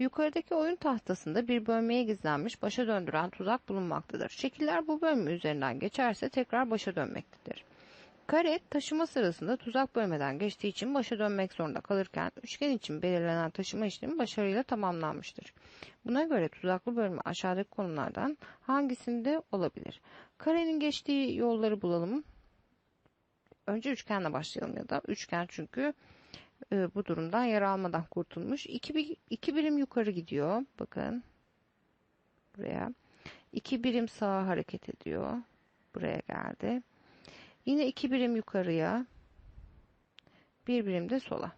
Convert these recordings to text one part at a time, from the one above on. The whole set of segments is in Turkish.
Yukarıdaki oyun tahtasında bir bölmeye gizlenmiş başa döndüren tuzak bulunmaktadır. Şekiller bu bölme üzerinden geçerse tekrar başa dönmektedir. Kare taşıma sırasında tuzak bölmeden geçtiği için başa dönmek zorunda kalırken üçgen için belirlenen taşıma işlemi başarıyla tamamlanmıştır. Buna göre tuzaklı bölme aşağıdaki konumlardan hangisinde olabilir? Karenin geçtiği yolları bulalım. Önce üçgenle başlayalım ya da üçgen çünkü e, bu durumdan yer almadan kurtulmuş. İki, iki birim yukarı gidiyor. Bakın buraya. İki birim sağa hareket ediyor. Buraya geldi. Yine iki birim yukarıya. Bir birim de sola.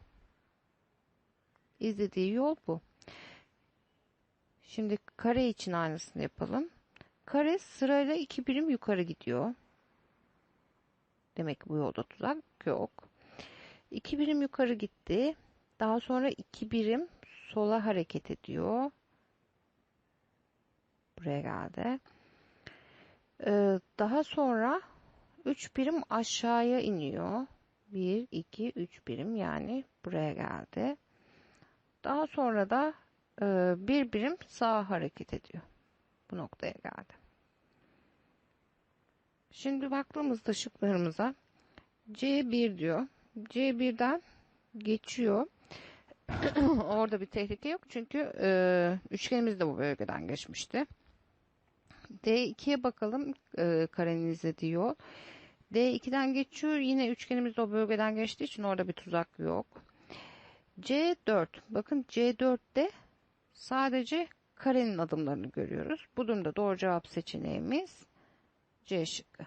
İzlediği yol bu. Şimdi kare için aynısını yapalım. Kare sırayla iki birim yukarı gidiyor. Demek ki bu yolda tuzak yok. 2 birim yukarı gitti. Daha sonra 2 birim sola hareket ediyor. Buraya geldi. Ee, daha sonra 3 birim aşağıya iniyor. 1, 2, 3 birim yani buraya geldi. Daha sonra da e, bir birim sağa hareket ediyor. Bu noktaya geldi. Şimdi baktığımızda şıklarımıza C1 diyor. C1'den geçiyor. Orada bir tehlike yok çünkü e, üçgenimiz de bu bölgeden geçmişti. D2'ye bakalım e, karenin izlediği yol. D2'den geçiyor. Yine üçgenimiz de o bölgeden geçtiği için orada bir tuzak yok. C4. Bakın C4'te sadece karenin adımlarını görüyoruz. Bu durumda doğru cevap seçeneğimiz C şıkkı.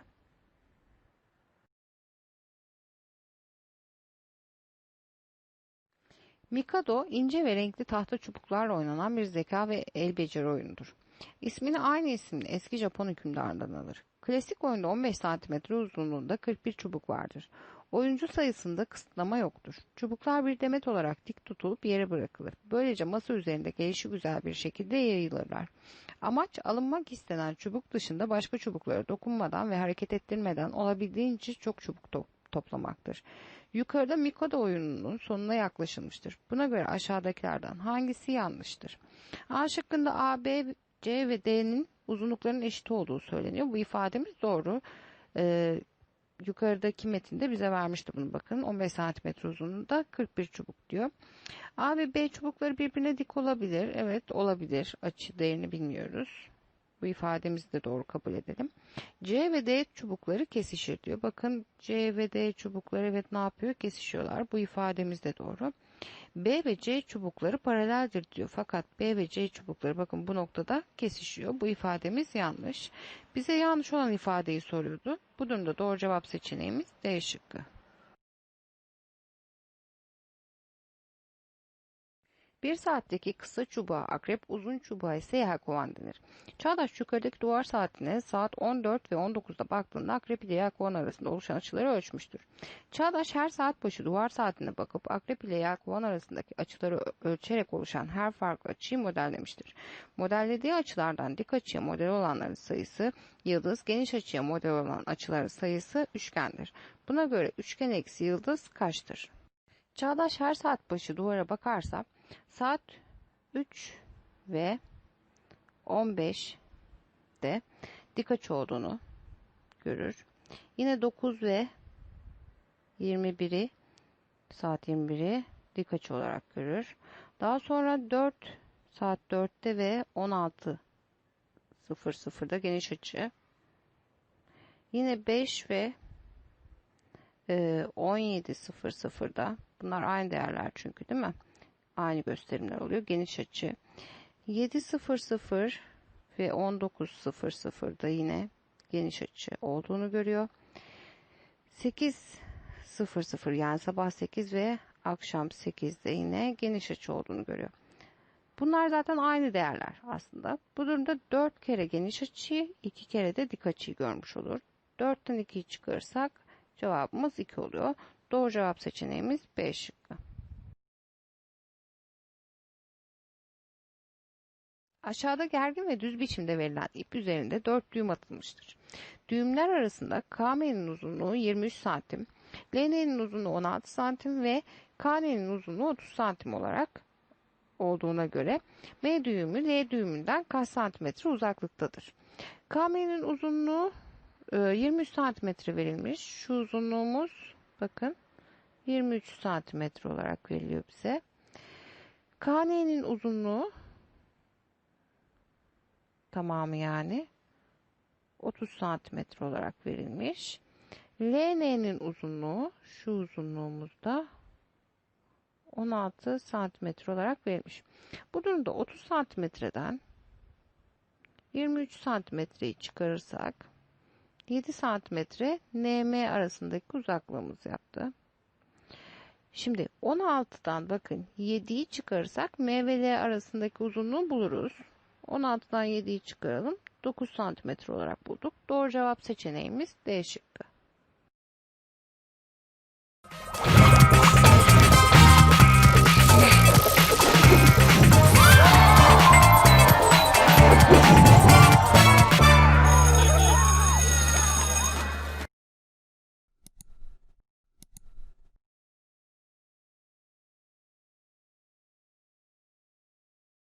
Mikado ince ve renkli tahta çubuklarla oynanan bir zeka ve el beceri oyunudur. İsmini aynı isimli eski Japon hükümdarından alır. Klasik oyunda 15 cm uzunluğunda 41 çubuk vardır. Oyuncu sayısında kısıtlama yoktur. Çubuklar bir demet olarak dik tutulup yere bırakılır. Böylece masa üzerinde gelişi güzel bir şekilde yayılırlar. Amaç alınmak istenen çubuk dışında başka çubuklara dokunmadan ve hareket ettirmeden olabildiğince çok çubuk toplamaktır. Yukarıda Mikado oyununun sonuna yaklaşılmıştır. Buna göre aşağıdakilerden hangisi yanlıştır? A şıkkında A, B, C ve D'nin uzunluklarının eşit olduğu söyleniyor. Bu ifademiz doğru. Ee, yukarıdaki metinde bize vermişti bunu bakın. 15 cm uzunluğunda 41 çubuk diyor. A ve B çubukları birbirine dik olabilir. Evet olabilir. Açı değerini bilmiyoruz. Bu ifademizi de doğru kabul edelim. C ve D çubukları kesişir diyor. Bakın C ve D çubukları evet ne yapıyor? Kesişiyorlar. Bu ifademiz de doğru. B ve C çubukları paraleldir diyor. Fakat B ve C çubukları bakın bu noktada kesişiyor. Bu ifademiz yanlış. Bize yanlış olan ifadeyi soruyordu. Bu durumda doğru cevap seçeneğimiz D şıkkı. Bir saatteki kısa çubuğa akrep, uzun çubuğa ise yel kovan denir. Çağdaş yukarıdaki duvar saatine saat 14 ve 19'da baktığında akrep ile yel kovan arasında oluşan açıları ölçmüştür. Çağdaş her saat başı duvar saatine bakıp akrep ile yel kovan arasındaki açıları ölçerek oluşan her farklı açıyı modellemiştir. Modellediği açılardan dik açıya model olanların sayısı yıldız, geniş açıya model olan açıların sayısı üçgendir. Buna göre üçgen eksi yıldız kaçtır? Çağdaş her saat başı duvara bakarsa saat 3 ve 15'de dik açı olduğunu görür. Yine 9 ve 21'i saat 21'i dik açı olarak görür. Daha sonra 4 saat 4'te ve 16 00'da geniş açı. Yine 5 ve 17.00'da bunlar aynı değerler çünkü değil mi? Aynı gösterimler oluyor. Geniş açı. 7.00 ve 19.00'da yine geniş açı olduğunu görüyor. 8.00 yani sabah 8 ve akşam 8'de yine geniş açı olduğunu görüyor. Bunlar zaten aynı değerler aslında. Bu durumda 4 kere geniş açıyı 2 kere de dik açıyı görmüş olur. 4'ten 2'yi çıkarırsak cevabımız 2 oluyor. Doğru cevap seçeneğimiz B şıkkı. Aşağıda gergin ve düz biçimde verilen ip üzerinde 4 düğüm atılmıştır. Düğümler arasında KM'nin uzunluğu 23 santim, LN'nin uzunluğu 16 santim ve KN'nin uzunluğu 30 santim olarak olduğuna göre M düğümü L düğümünden kaç santimetre uzaklıktadır? KM'nin uzunluğu e, 23 santimetre verilmiş. Şu uzunluğumuz bakın 23 santimetre olarak veriliyor bize. KN'nin uzunluğu tamamı yani 30 santimetre olarak verilmiş. LN'nin uzunluğu şu uzunluğumuzda 16 santimetre olarak verilmiş. Bu durumda 30 santimetreden 23 santimetreyi çıkarırsak 7 santimetre NM arasındaki uzaklığımız yaptı. Şimdi 16'dan bakın 7'yi çıkarırsak M ve L arasındaki uzunluğu buluruz. 16'dan 7'yi çıkaralım. 9 santimetre olarak bulduk. Doğru cevap seçeneğimiz D şıkkı.